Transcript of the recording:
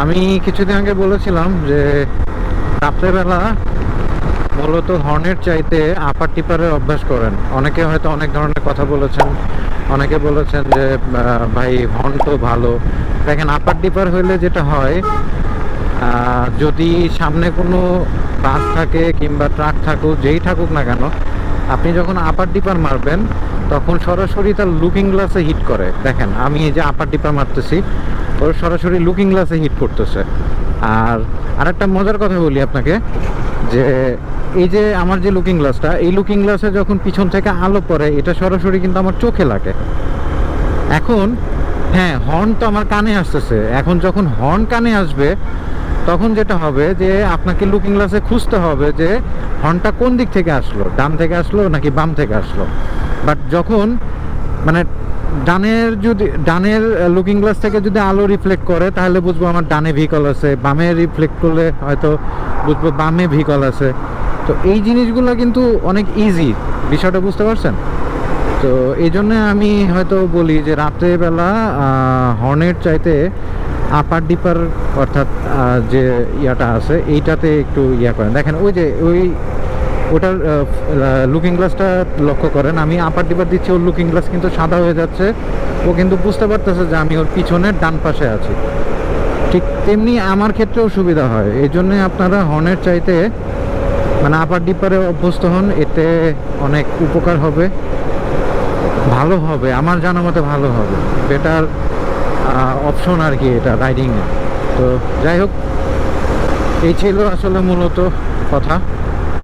আমি কিছুদিন আগে বলেছিলাম যে, রাত্রেবেলা মূলত হর্নের চাইতে আপার টিপারের অভ্যাস করেন। অনেকে হয়তো অনেক ধরনের কথা বলেছেন। অনেকে বলেছেন যে ভাই, হর্ন তো ভালো। দেখেন আপার টিপার হইলে যেটা হয় যদি সামনে কোনো বাস থাকে কিংবা ট্রাক থাকুক, যেই থাকুক না কেন, আপনি যখন আপার ডিপার মারবেন তখন সরাসরি তার লুকিং গ্লাসে হিট করে। দেখেন, আমি এই যে আপার ডিপার মারতেছি ওর সরাসরি লুকিং গ্লাসে হিট করতেছে। আর আরেকটা মজার কথা বলি আপনাকে, যে এই যে আমার যে লুকিং গ্লাসটা এই লুকিং গ্লাসে যখন পিছন থেকে আলো পড়ে, এটা সরাসরি কিন্তু আমার চোখে লাগে। এখন হ্যাঁ হর্ন তো আমার কানে আসতেছে। এখন যখন হর্ন কানে আসবে, তখন যেটা হবে যে আপনাকে লুকিং গ্লাসে খুঁজতে হবে যে হর্নটা কোন দিক থেকে আসলো? ডান থেকে আসলো নাকি বাম থেকে আসলো? বাট যখন মানে ডানের যদি, ডানের লুকিং গ্লাস থেকে যদি আলো রিফ্লেক্ট করে, তাহলে বুঝব আমার ডানে ভিকল আছে। বামে রিফ্লেক্ট করলে হয়তো বুঝব বামে ভিকল আছে। তো এই জিনিসগুলো কিন্তু অনেক ইজি বিষয়টা বুঝতে পারছেন? তো এই জন্য আমি হয়তো বলি যে রাত্রেবেলা হর্নের চাইতে আপার ডিপার অর্থাৎ যে ইয়াটা আছে, এইটাতে একটু ইয়া করেন। দেখেন ওই যে, ওই ওটার লুকিং গ্লাসটা লক্ষ্য করেন। আমি আপার ডিপার দিচ্ছি, ওর লুকিং গ্লাস কিন্তু সাদা হয়ে যাচ্ছে। ও কিন্তু বুঝতে পারতেছে যে আমি ওর পিছনের ডান পাশে আছি। ঠিক তেমনি আমার ক্ষেত্রেও সুবিধা হয়। এই জন্যে আপনারা হর্নের চাইতে মানে আপার ডিপারে অভ্যস্ত হন। এতে অনেক উপকার হবে। ভালো হবে। আমার জানা মতে ভালো হবে। বেটার অপশন আর কি এটা রাইডিংয়ে তো যাই হোক, এই ছিল আসলে মূলত কথা।